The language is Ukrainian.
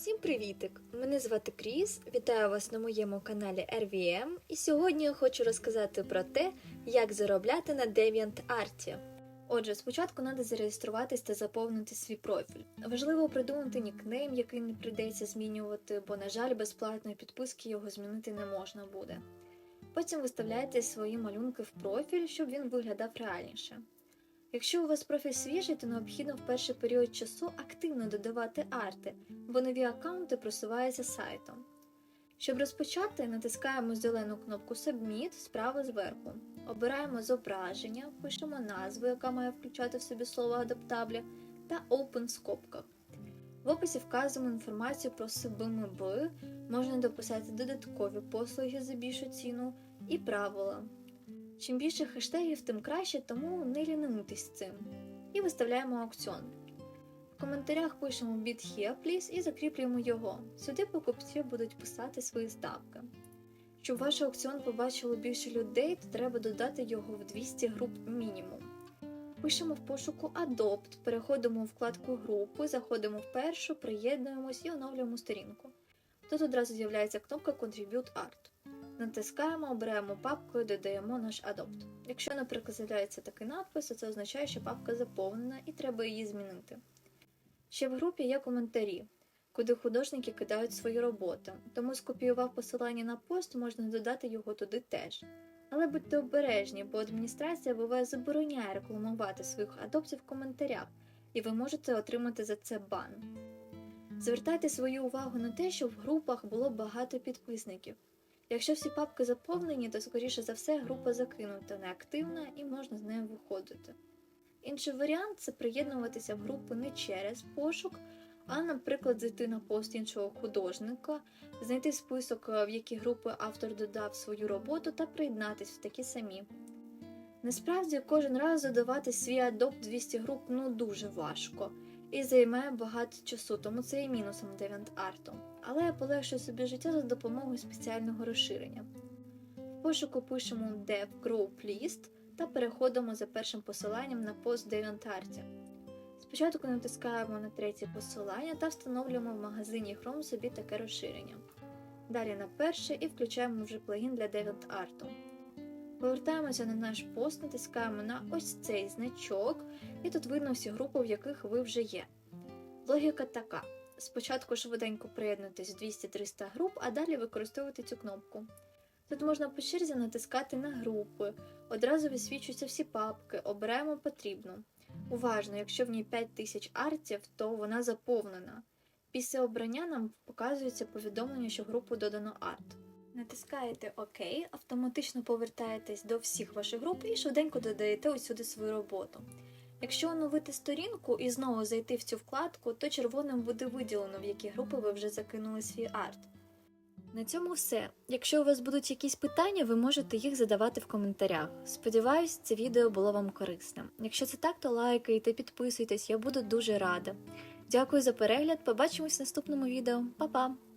Всім привітик! Мене звати Кріс. Вітаю вас на моєму каналі RVM. І сьогодні я хочу розказати про те, як заробляти на DeviantArt. Отже, спочатку треба зареєструватись та заповнити свій профіль. Важливо придумати нікнейм, який не прийдеться змінювати, бо, на жаль, безплатної підписки його змінити не можна буде. Потім виставляєте свої малюнки в профіль, щоб він виглядав реальніше. Якщо у вас профіль свіжий, то необхідно в перший період часу активно додавати арти, бо нові аккаунти просуваються сайтом. Щоб розпочати, натискаємо зелену кнопку Submit справа зверху. Обираємо зображення, пишемо назву, яка має включати в собі слово адаптаблі, та Open в скобках. В описі вказуємо інформацію про СБМБ, можна дописати додаткові послуги за більшу ціну і правила. Чим більше хештегів, тим краще, тому не лінуйтесь цим. І виставляємо аукціон. В коментарях пишемо bid here, і закріплюємо його. Сюди покупці будуть писати свої ставки. Щоб ваш аукціон побачило більше людей, то треба додати його в 200 груп мінімум. Пишемо в пошуку Adopt, переходимо у вкладку групи, заходимо в першу, приєднуємось і оновлюємо сторінку. Тут одразу з'являється кнопка Contribute Art. Натискаємо, обираємо папку і додаємо наш Adopt. Якщо, наприклад, з'являється такий надпис, то це означає, що папка заповнена і треба її змінити. Ще в групі є коментарі, куди художники кидають свої роботи, тому скопіював посилання на пост, можна додати його туди теж. Але будьте обережні, бо адміністрація буває забороняє рекламувати своїх адоптів в коментарях, і ви можете отримати за це бан. Звертайте свою увагу на те, щоб в групах було багато підписників. Якщо всі папки заповнені, то скоріше за все група закинута, неактивна і можна з нею виходити. Інший варіант це приєднуватися в групи не через пошук, а, наприклад, зайти на пост іншого художника, знайти список, в які групи автор додав свою роботу та приєднатись в такі самі. Насправді, кожен раз додавати свій адопт 200 груп ну дуже важко і займає багато часу, тому це є мінусом DeviantArt. Але я полегшую собі життя за допомогою спеціального розширення. В пошуку пишемо dev group list та переходимо за першим посиланням на пост DeviantArt. Спочатку натискаємо на третє посилання та встановлюємо в магазині Chrome собі таке розширення. Далі на перше і включаємо вже плагін для DeviantArt. Повертаємося на наш пост, натискаємо на ось цей значок, і тут видно всі групи, в яких ви вже є. Логіка така: спочатку швиденько приєднуйтесь 200-300 груп, а далі використовувати цю кнопку. Тут можна по черзі натискати на групи, одразу висвічуються всі папки, обираємо потрібну. Уважно, якщо в ній 5000 артів, то вона заповнена. Після обрання нам показується повідомлення, що групу додано арт. Натискаєте ОК, автоматично повертаєтесь до всіх ваших груп і швиденько додаєте усюди свою роботу. Якщо оновити сторінку і знову зайти в цю вкладку, то червоним буде виділено, в які групи ви вже закинули свій арт. На цьому все. Якщо у вас будуть якісь питання, ви можете їх задавати в коментарях. Сподіваюсь, це відео було вам корисним. Якщо це так, то лайкайте, підписуйтесь, я буду дуже рада. Дякую за перегляд, побачимось в наступному відео. Па-па!